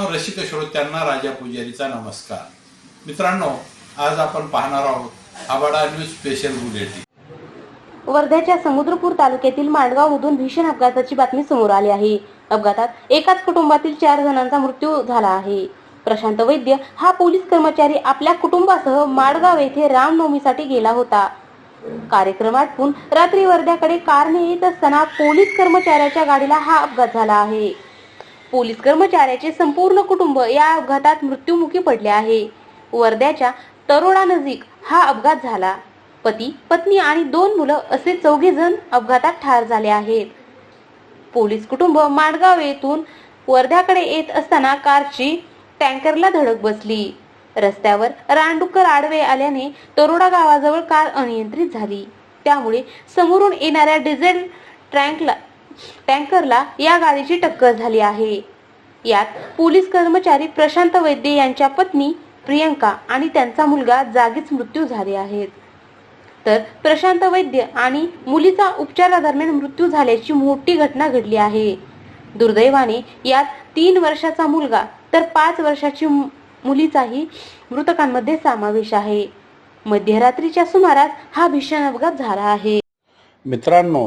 रसिक श्रोत्यांना राजा पुजारीचा नमस्कार. मित्रांनो आज आपण पाहणार आहोत आबाडा न्यूज स्पेशल बुलेटिन. वर्ध्याच्या समुद्रपूर तालुक्यातील मांडगावमधून भीषण अपघाताची बातमी समोर आली आहे. अपघातात एकाच कुटुंबातील चार जणांचा मृत्यू झाला आहे. प्रशांत वैद्य हा पोलीस कर्मचारी आपल्या कुटुंबासह माडगाव येथे रामनवमीसाठी गेला होता. कार्यक्रम आटपून रात्री वर्ध्याकडे कारने येत असताना पोलीस कर्मचाऱ्याच्या गाडीला हा अपघात झाला आहे. पोलीस कर्मचाऱ्याचे संपूर्ण कुटुंब या अपघातात मृत्युमुखी पडले आहे. वर्ध्याच्या तरोडा नजीक हा अपघात झाला. पती पत्नी आणि दोन मुलं असे चौघे जण अपघातात ठार झाले आहेत. पोलीस कुटुंब माडगाव येथून वर्ध्याकडे येत असताना कारची टँकरला धडक बसली. रस्त्यावर रानडुक्कर आडवे आल्याने तरोडा गावाजवळ कार अनियंत्रित झाली. त्यामुळे समोरून येणाऱ्या डिझेल टँकला टँकरला या गाडीची टक्कर झाली आहे. यात पोलीस कर्मचारी प्रशांत वैद्य यांच्या पत्नी प्रियंका आणि त्यांचा मुलगा जागीच मृत्यू झाले आहेत. तर प्रशांत वैद्य आणि मुलीचा उपचारादरम्यान मृत्यू झाल्याची मोठी घटना घडली आहे. दुर्दैवाने यात तीन वर्षाचा मुलगा तर पाच वर्षाची मुलीचाही मृतकांमध्ये समावेश आहे. मध्यरात्रीच्या सुमारास हा भीषण अपघात झाला आहे. मित्रांनो